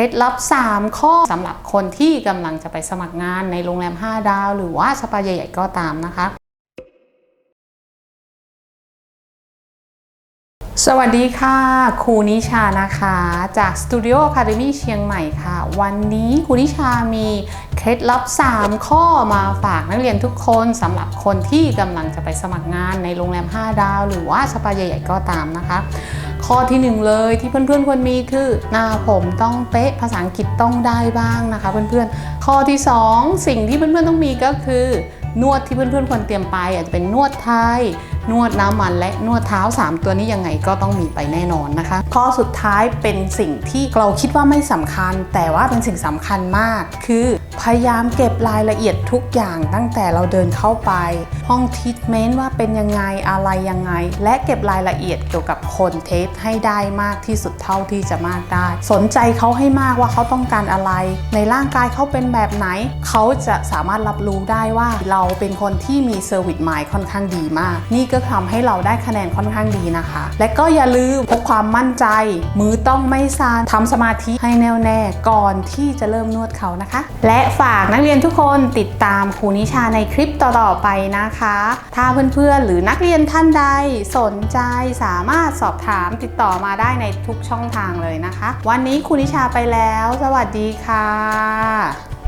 ล็ดลับ 3 ข้อสำหรับคนที่กำลังจะไปสมัครงานในโรงแรม 5 ดาว หรือว่าสปาใหญ่ๆก็ตามนะคะ สวัสดีค่ะครูนิชานะคะ จากสตูดิโอคาเดมี่เชียงใหม่ค่ะ วันนี้ครูนิชามีเคล็ดลับ 3 ข้อมาฝากนักเรียนทุกคนสำหรับคนที่กำลังจะไปสมัครงานในโรงแรม 5 ดาว หรือว่าสปาใหญ่ๆก็ตามนะคะ ข้อที่1เลยที่เพื่อนๆควรมีคือหน้าผมต้องเป๊ะภาษาอังกฤษต้องได้บ้างนะคะ เพื่อนๆ ข้อที่ 2 สิ่งที่เพื่อนๆต้องมีก็คือ นวดที่เพื่อนๆควรเตรียมไป อาจจะเป็นนวดไทย นวดน้ำมันและนวดเท้า 3 ตัวนี้ยังไงก็ต้องมีไปแน่นอนนะคะ ข้อสุดท้ายเป็นสิ่งที่เราคิดว่าไม่สำคัญ แต่ว่าเป็นสิ่งสำคัญมาก คือพยายามเก็บรายละเอียดทุกอย่างตั้งแต่เราเดินเข้าไป ห้องทิทเมนต์ว่าเป็นยังไงอะไรยังไง และเก็บรายละเอียดเกี่ยวกับคนเทสให้ได้มากที่สุดเท่าที่จะมากได้ สนใจเขาให้มากว่าเขาต้องการอะไร ในร่างกายเขาเป็นแบบไหน เขาจะสามารถรับรู้ได้ว่าเราเป็นคนที่มีเซอร์วิสไมายค่อนข้างดีมาก นี่ก็ทำให้เราได้คะแนนค่อนข้างดีนะคะ และก็อย่าลืมพกความมั่นใจ มือต้องไม่สั่นทำสมาธิให้แน่วแน่ก่อนที่จะเริ่มนวดเขานะคะ และฝากนักเรียนทุกคนติดตามครูนิชาในคลิปต่อๆไปนะคะ ถ้าเพื่อนๆหรือนักเรียนท่านใดสนใจสามารถสอบถามติดต่อมาได้ในทุกช่องทางเลยนะคะ วันนี้ครูนิชาไปแล้ว สวัสดีค่ะ